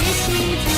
우리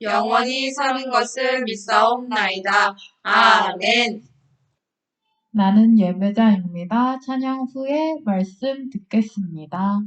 영원히 사는 것을 믿사옵나이다. 아멘. 나는 예배자입니다. 찬양 후에 말씀 듣겠습니다.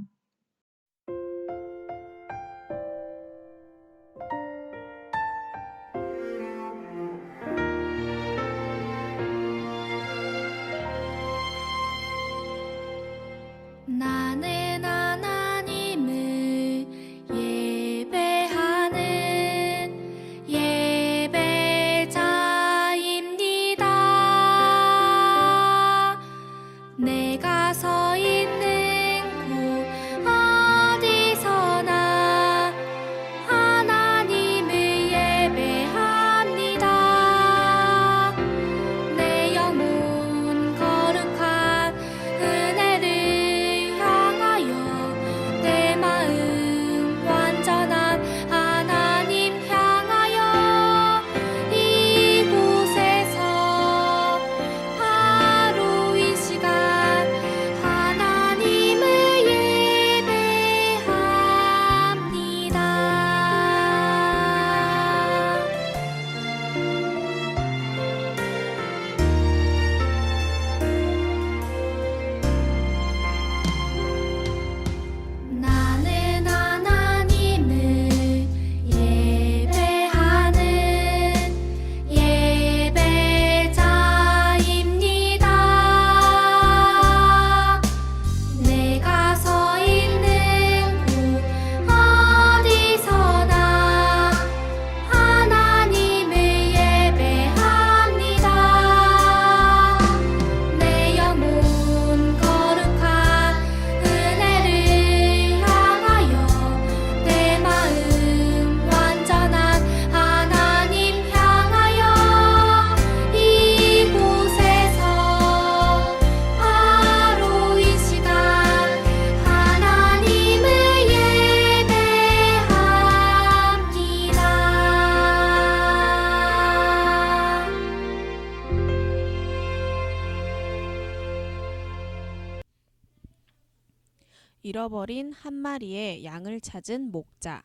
잃어버린 한 마리의 양을 찾은 목자.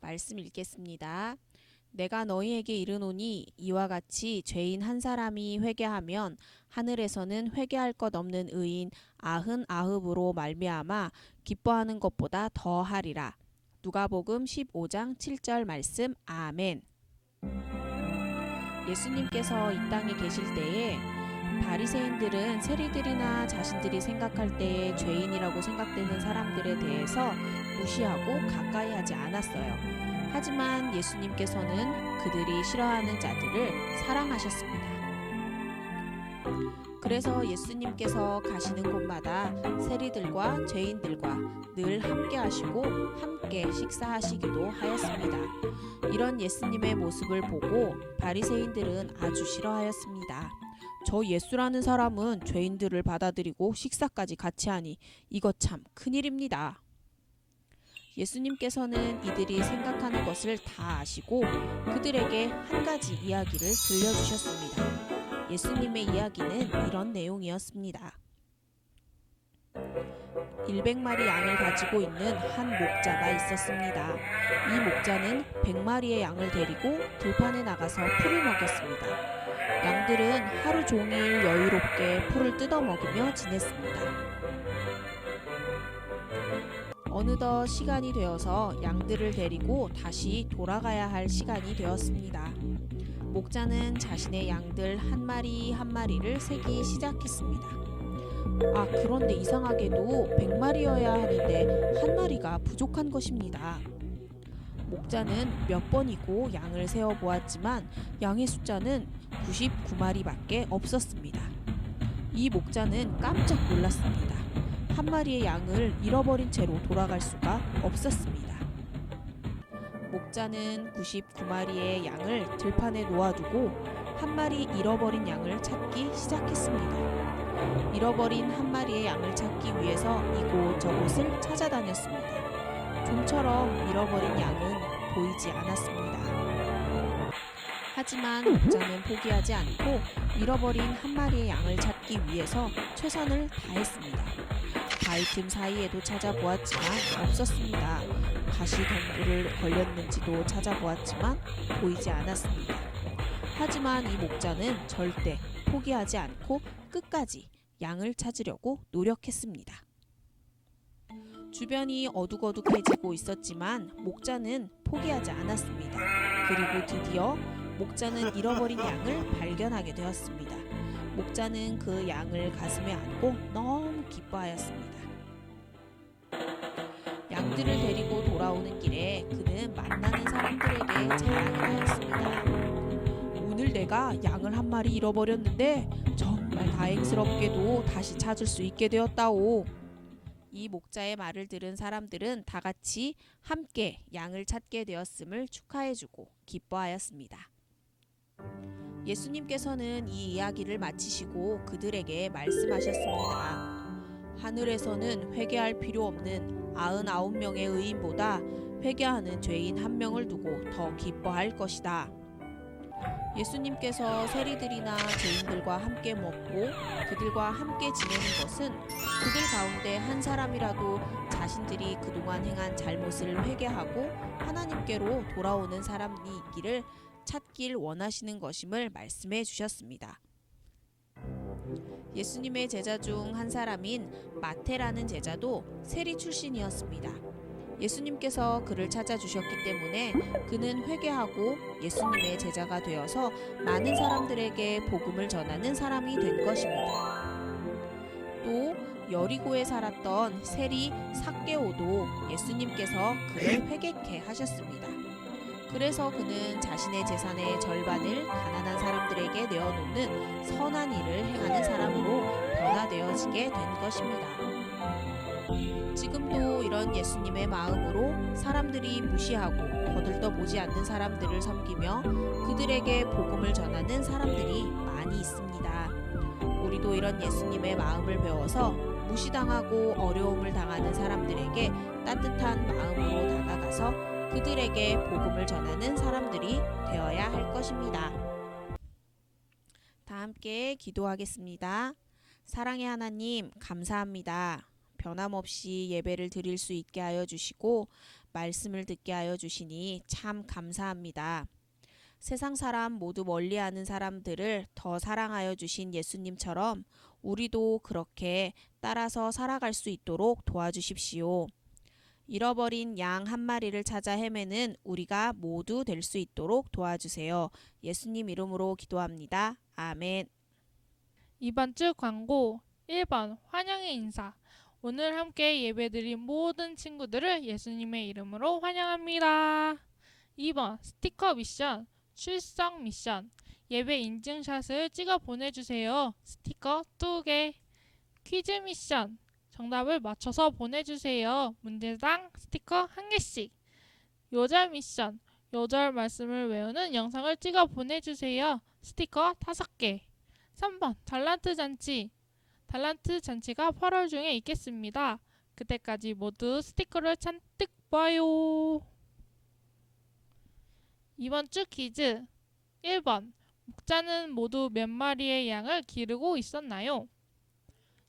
말씀 읽겠습니다. 내가 너희에게 이르노니 이와 같이 죄인 한 사람이 회개하면 하늘에서는 회개할 것 없는 의인 아흔 아흔으로 말미암아 기뻐하는 것보다 더 하리라. 누가복음 15장 7절 말씀 아멘. 예수님께서 이 땅에 계실 때에 바리새인들은 세리들이나 자신들이 생각할 때에 죄인이라고 생각되는 사람들에 대해서 무시하고 가까이 하지 않았어요. 하지만 예수님께서는 그들이 싫어하는 자들을 사랑하셨습니다. 그래서 예수님께서 가시는 곳마다 세리들과 죄인들과 늘 함께 하시고 함께 식사하시기도 하였습니다. 이런 예수님의 모습을 보고 바리새인들은 아주 싫어하였습니다. 저 예수라는 사람은 죄인들을 받아들이고 식사까지 같이 하니 이거 참 큰일입니다. 예수님께서는 이들이 생각하는 것을 다 아시고 그들에게 한 가지 이야기를 들려주셨습니다. 예수님의 이야기는 이런 내용이었습니다. 100마리 양을 가지고 있는 한 목자가 있었습니다. 이 목자는 100마리의 양을 데리고 들판에 나가서 풀을 먹였습니다. 양들은 하루 종일 여유롭게 풀을 뜯어 먹으며 지냈습니다. 어느덧 시간이 되어서 양들을 데리고 다시 돌아가야 할 시간이 되었습니다. 목자는 자신의 양들 한 마리 한 마리를 세기 시작했습니다. 아, 그런데 이상하게도 100마리여야 하는데 한 마리가 부족한 것입니다. 목자는 몇 번이고 양을 세어 보았지만 양의 숫자는 99마리밖에 없었습니다. 이 목자는 깜짝 놀랐습니다. 한 마리의 양을 잃어버린 채로 돌아갈 수가 없었습니다. 목자는 99마리의 양을 들판에 놓아두고 한 마리 잃어버린 양을 찾기 시작했습니다. 잃어버린 한 마리의 양을 찾기 위해서 이곳 저곳을 찾아다녔습니다. 좀처럼 잃어버린 양은 보이지 않았습니다. 하지만 목자는 포기하지 않고 잃어버린 한 마리의 양을 찾기 위해서 최선을 다했습니다. 바위 틈 사이에도 찾아보았지만 없었습니다. 가시 덩굴을 걸렸는지도 찾아보았지만 보이지 않았습니다. 하지만 이 목자는 절대 포기하지 않고 끝까지 양을 찾으려고 노력했습니다. 주변이 어둑어둑해지고 있었지만 목자는 포기하지 않았습니다. 그리고 드디어 목자는 잃어버린 양을 발견하게 되었습니다. 목자는 그 양을 가슴에 안고 너무 기뻐하였습니다. 양들을 데리고 돌아오는 길에 그는 만나는 사람들에게 자랑을 하였습니다. 오늘 내가 양을 한 마리 잃어버렸는데 정말 다행스럽게도 다시 찾을 수 있게 되었다오. 이 목자의 말을 들은 사람들은 다 같이 함께 양을 찾게 되었음을 축하해주고 기뻐하였습니다. 예수님께서는 이 이야기를 마치시고 그들에게 말씀하셨습니다. 하늘에서는 회개할 필요 없는 아흔아홉 명의 의인보다 회개하는 죄인 한 명을 두고 더 기뻐할 것이다. 예수님께서 세리들이나 죄인들과 함께 먹고 그들과 함께 지내는 것은 그들 가운데 한 사람이라도 자신들이 그동안 행한 잘못을 회개하고 하나님께로 돌아오는 사람이 있기를 찾길 원하시는 것임을 말씀해 주셨습니다. 예수님의 제자 중 한 사람인 마테라는 제자도 세리 출신이었습니다. 예수님께서 그를 찾아주셨기 때문에 그는 회개하고 예수님의 제자가 되어서 많은 사람들에게 복음을 전하는 사람이 된 것입니다. 또 여리고에 살았던 세리 삭개오도 예수님께서 그를 회개케 하셨습니다. 그래서 그는 자신의 재산의 절반을 가난한 사람들에게 내어놓는 선한 일을 행하는 사람으로 변화되어지게 된 것입니다. 지금도 이런 예수님의 마음으로 사람들이 무시하고 거들떠 보지 않는 사람들을 섬기며 그들에게 복음을 전하는 사람들이 많이 있습니다. 우리도 이런 예수님의 마음을 배워서 무시당하고 어려움을 당하는 사람들에게 따뜻한 마음으로 다가가서 그들에게 복음을 전하는 사람들이 되어야 할 것입니다. 다 함께 기도하겠습니다. 사랑의 하나님, 감사합니다. 변함없이 예배를 드릴 수 있게 하여 주시고 말씀을 듣게 하여 주시니 참 감사합니다. 세상 사람 모두 멀리하는 사람들을 더 사랑하여 주신 예수님처럼 우리도 그렇게 따라서 살아갈 수 있도록 도와주십시오. 잃어버린 양 한 마리를 찾아 헤매는 우리가 모두 될 수 있도록 도와주세요. 예수님 이름으로 기도합니다. 아멘. 이번 주 광고 1번 환영의 인사 오늘 함께 예배드린 모든 친구들을 예수님의 이름으로 환영합니다. 2번 스티커 미션 출석 미션 예배 인증샷을 찍어 보내주세요. 스티커 2개 퀴즈 미션 정답을 맞춰서 보내주세요. 문제당 스티커 1개씩 요절 미션 요절 말씀을 외우는 영상을 찍어 보내주세요. 스티커 5개 3번 달란트 잔치 달란트 잔치가 8월 중에 있겠습니다. 그때까지 모두 스티커를 잔뜩 봐요. 이번 주 퀴즈 1번 목자는 모두 몇 마리의 양을 기르고 있었나요?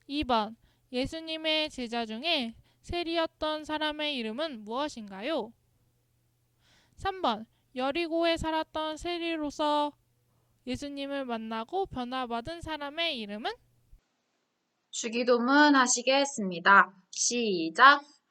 2번 예수님의 제자 중에 세리였던 사람의 이름은 무엇인가요? 3번 여리고에 살았던 세리로서 예수님을 만나고 변화받은 사람의 이름은 주기도문 하시겠습니다. 시작.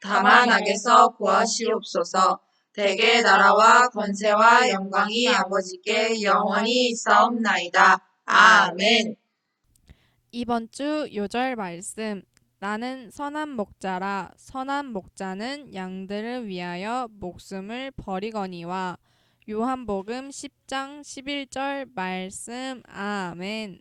다만 악에서 구하시옵소서. 대개 나라와 권세와 영광이 아버지께 영원히 있사옵나이다. 아멘. 이번 주 요절 말씀. 나는 선한 목자라 선한 목자는 양들을 위하여 목숨을 버리거니와 요한복음 10장 11절 말씀. 아멘.